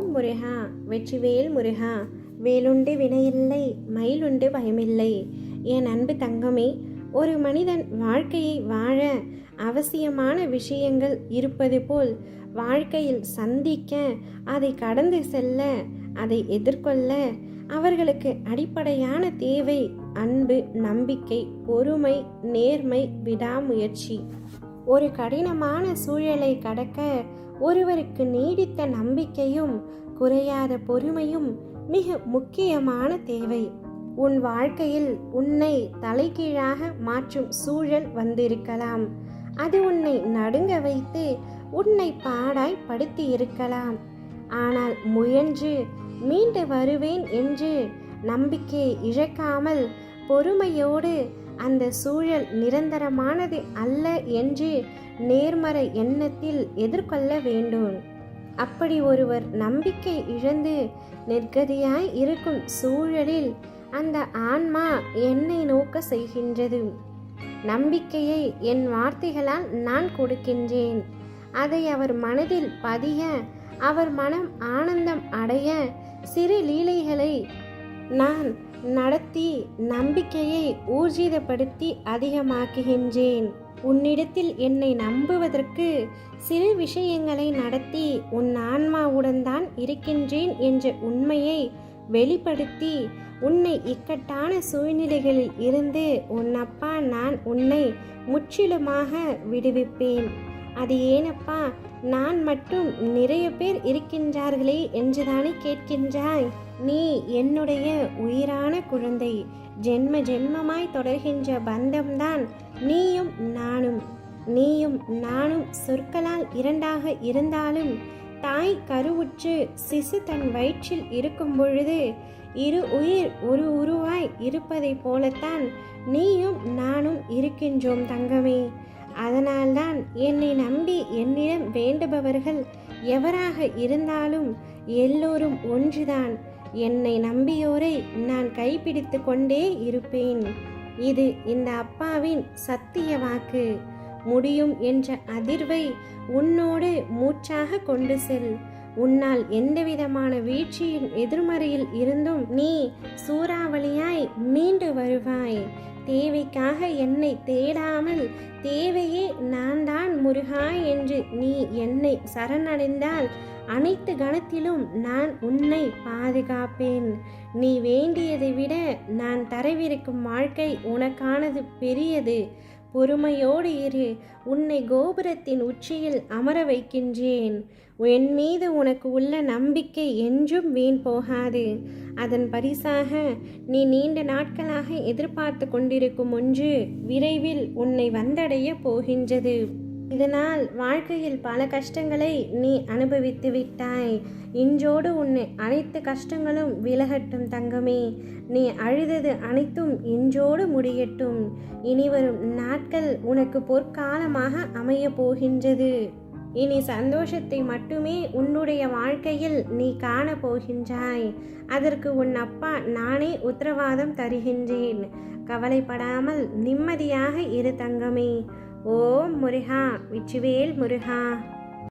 ஓம் முருகா வெற்றிவேல் முருகா வேலுண்டு வினையில்லை மயிலுண்டு பயமில்லை. என் அன்பு தங்கமே ஒரு மனிதன் வாழ்க்கையை வாழ அவசியமான விஷயங்கள் இருப்பது போல் வாழ்க்கையில் சந்திக்க அதை கடந்து செல்ல அதை எதிர்கொள்ள அவர்களுக்கு அடிப்படையான தேவை அன்பு நம்பிக்கை பொறுமை நேர்மை விடாமுயற்சி. ஒரு கடினமான சூழலை கடக்க ஒருவருக்கு நீடித்த நம்பிக்கையும் குறையாத பொறுமையும் மிக முக்கியமான தேவை. உன் வாழ்க்கையில் உன்னை தலைகீழாக மாற்றும் சூழல் வந்திருக்கலாம். அது உன்னை நடுங்க வைத்து உன்னை பாடாய் படுத்தி இருக்கலாம். ஆனால் முயன்று மீண்டு வருவேன் என்று நம்பிக்கையை இழக்காமல் பொறுமையோடு அந்த சூழல் நிரந்தரமானது அல்ல என்று நேர்மறை எண்ணத்தில் எதிர்கொள்ள வேண்டும். அப்படி ஒருவர் நம்பிக்கை இழந்து நிர்கதியாய் இருக்கும் சூழலில் அந்த ஆன்மா என்னை நோக்க செய்கின்றது. நம்பிக்கையை என் வார்த்தைகளால் நான் கொடுக்கின்றேன். அதை அவர் மனதில் பதிய அவர் மனம் ஆனந்தம் அடைய சிறு லீலைகளை நான் நடத்தி நம்பிக்கையை ஊர்ஜிதப்படுத்தி அதிகமாக்குகின்றேன். உன்னிடத்தில் என்னை நம்புவதற்கு சிறு விஷயங்களை நடத்தி உன் ஆன்மாவுடன் தான் இருக்கின்றேன் என்ற உண்மையை வெளிப்படுத்தி உன்னை இக்கட்டான சூழ்நிலைகளில் இருந்து உன் அப்பா நான் உன்னை முற்றிலுமாக விடுவிப்பேன். அது ஏனப்பா நான் மட்டும் நிறைய பேர் இருக்கின்றார்களே என்றுதானே கேட்கின்றாய்? நீ என்னுடைய உயிரான குழந்தை ஜென்ம ஜென்மமாய் தொடர்கின்ற பந்தம்தான். நீயும் நானும் நீயும் நானும் சொற்களால் இரண்டாக இருந்தாலும் தாய் கருவுற்று சிசு தன் வயிற்றில் இருக்கும் பொழுது இரு உயிர் ஒரு உருவாய் இருப்பதைப் போலத்தான் நீயும் நானும் இருக்கின்றோம் தங்கமே. அதனால்தான் என்னை நம்பி என்னிடம் வேண்டுபவர்கள் எவராக இருந்தாலும் எல்லோரும் ஒன்றுதான். என்னை நம்பியோரை நான் கைப்பிடித்து கொண்டே இருப்பேன். இது இந்த அப்பாவின் சத்திய வாக்கு. முடியும் என்ற அதிர்வை உன்னோடு மூச்சாக கொண்டு செல். உன்னால் எந்தவிதமான வீழ்ச்சியின் எதிர்மறையில் இருந்தும் நீ சூறாவளியாய் மீண்டு வருவாய். தேவைக்காக என்னை தேடாமல் தேவையே நான் தான் முருகா என்று நீ என்னை சரணடைந்தால் அனைத்து கணத்திலும் நான் உன்னை பாதுகாப்பேன். நீ வேண்டியதை விட நான் தரவிருக்கும் வாழ்க்கை உனக்கானது பெரியது. பொறுமையோடு இரு. உன்னை கோபுரத்தின் உச்சியில் அமர வைக்கின்றேன். என் மீது உனக்கு உள்ள நம்பிக்கை என்றும் வீண் போகாது. அதன் பரிசாக நீ நீண்ட நாட்களாக எதிர்பார்த்து கொண்டிருக்கும் ஒன்று விரைவில் உன்னை வந்தடைய போகின்றது. இதனால் வாழ்க்கையில் பல கஷ்டங்களை நீ அனுபவித்து விட்டாய். இன்றோடு உன்னை அனைத்து கஷ்டங்களும் விலகட்டும் தங்கமே. நீ அழுதது அனைத்தும் இன்றோடு முடியட்டும். இனிவரும் நாட்கள் உனக்கு பொற்காலமாக அமைய போகின்றது. இனி சந்தோஷத்தை மட்டுமே உன்னுடைய வாழ்க்கையில் நீ காண போகின்றாய். அதற்கு உன் அப்பா நானே உத்தரவாதம் தருகின்றேன். கவலைப்படாமல் நிம்மதியாக இரு தங்கமே. ஓம் முருகா விச்சுவேல் முருகா.